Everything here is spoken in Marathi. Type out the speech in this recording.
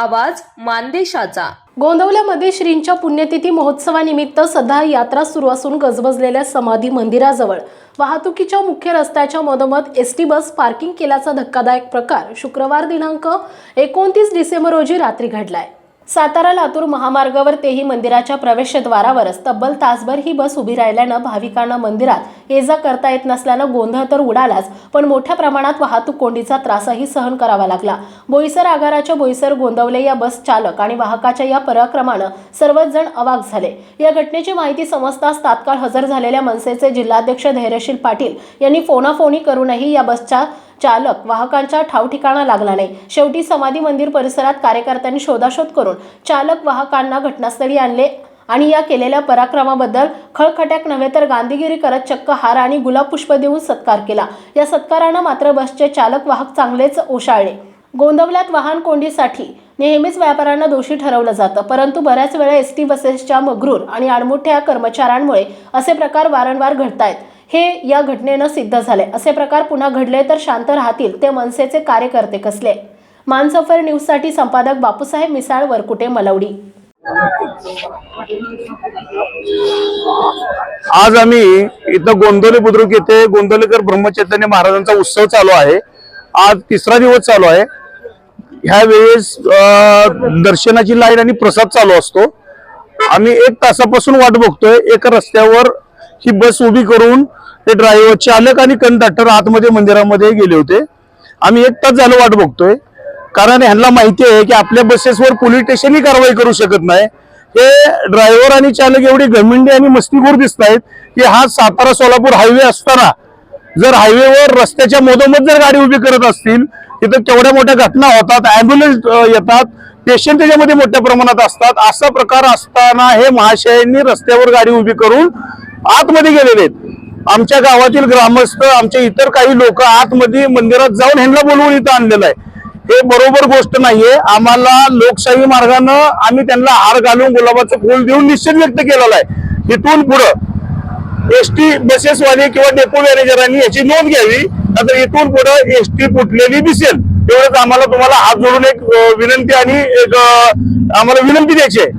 आवाज मानदेशाचा. गोंदवल्यामध्ये श्रींच्या पुण्यतिथी महोत्सवानिमित्त सध्या यात्रा सुरू असून गजबजलेल्या समाधी मंदिराजवळ. वाहतुकीच्या मुख्य रस्त्याच्या मधोमध एस टी बस पार्किंग केल्याचा धक्कादायक प्रकार शुक्रवार दिनांक एकोणतीस डिसेंबर रोजी रात्री घडलाय. सातारा लातूर महामार्गावर तेही मंदिराच्या प्रवेशद्वारावरच तब्बल तासभर ही बस उभी राहिल्यानं भाविकांना मंदिरात ये जा करता येत नसल्यानं गोंधळ तर उडालाच पण मोठ्या प्रमाणात वाहतूक कोंडीचा त्रासही सहन करावा लागला. बोईसर आगाराच्या बोईसर गोंदवले या बस चालक आणि वाहकाच्या या पराक्रमानं सर्वच जण अवाक झाले. या घटनेची माहिती समजताच तात्काळ हजर झालेल्या मनसेचे जिल्हाध्यक्ष धैर्यशील पाटील यांनी फोनाफोनी करूनही या बसच्या चालक वाहकांच्या ठावठिकाणा लागला नाही. शेवटी समाधी मंदिर परिसरात कार्यकर्त्यांनी शोधाशोध करून चालक वाहकांना घटनास्थळी आणले आणि या केलेल्या पराक्रमाबद्दल खळखट्याक नव्हे तर गांधीगिरी करत चक्क हार आणि गुलाब पुष्प देऊन सत्कार केला. या सत्कारानं मात्र बसचे चालक वाहक चांगलेच ओशाळले. गोंदवल्यात वाहन कोंडीसाठी नेहमीच व्यापाऱ्यांना दोषी ठरवलं जातं परंतु बऱ्याच वेळा एस टी बसेसच्या मगरूर आणि आडमुठ्या कर्मचाऱ्यांमुळे असे प्रकार वारंवार घडतायत. हे या घटनेनं सिद्ध झाले. असे प्रकार पुन्हा घडले तर शांत राहतील ते मनसेचे कार्यकर्ते कसले? मानसफर न्यूजसाठी संपादक बापूसाहेब मिसाळ वरकुटे मलवडी. आज आम्ही इथं गोंदवले बुद्रुक येथे गोंदवलेकर ब्रह्मचैतन्य महाराजांचा उत्सव चालू आहे. आज तिसरा दिवस चालू आहे. ह्या वेळेस दर्शनाची लाईन आणि प्रसाद चालू असतो. आम्ही एक तासापासून वाट बघतोय. एका रस्त्यावर ही बस उभी करून ते ड्रायव्हर चालक आणि कंडक्टर आतमध्ये मंदिरामध्ये गेले होते. आम्ही एक तास झालं वाट बघतोय. कारण ह्यांना माहिती आहे की आपल्या बसेसवर पोलीस स्टेशनही कारवाई करू शकत नाही. हे ड्रायव्हर आणि चालक एवढी घमिंडी आणि मस्तीखोर दिसत आहेत की हा सातारा सोलापूर हायवे असताना जर हायवेवर रस्त्याच्या मधोमध जर गाडी उभी करत असतील तिथं केवढ्या मोठ्या घटना होतात अँब्युलन्स येतात पेशंट त्याच्यामध्ये मोठ्या प्रमाणात असतात. असा प्रकार असताना हे महाशयांनी रस्त्यावर गाडी उभी करून आतमध्ये गेलेले आहेत. आमच्या गावातील ग्रामस्थ आमच्या इतर काही लोक आतमध्ये मंदिरात जाऊन ह्यांना बोलवून इथं आणलेलं आहे. हे बरोबर गोष्ट नाहीये. आम्हाला लोकशाही मार्गानं आम्ही त्यांना हार घालून गुलाबाचं फूल देऊन निश्चित व्यक्त केलेला आहे. इथून पुढं एस टी बसेसवाले किंवा डेपो मॅनेजरांनी याची नोंद घ्यावी नंतर इथून पुढं एस टी फुटलेली दिसेल. एवढंच आम्हाला तुम्हाला हात जोडून एक विनंती आणि एक आम्हाला विनंती द्यायची आहे.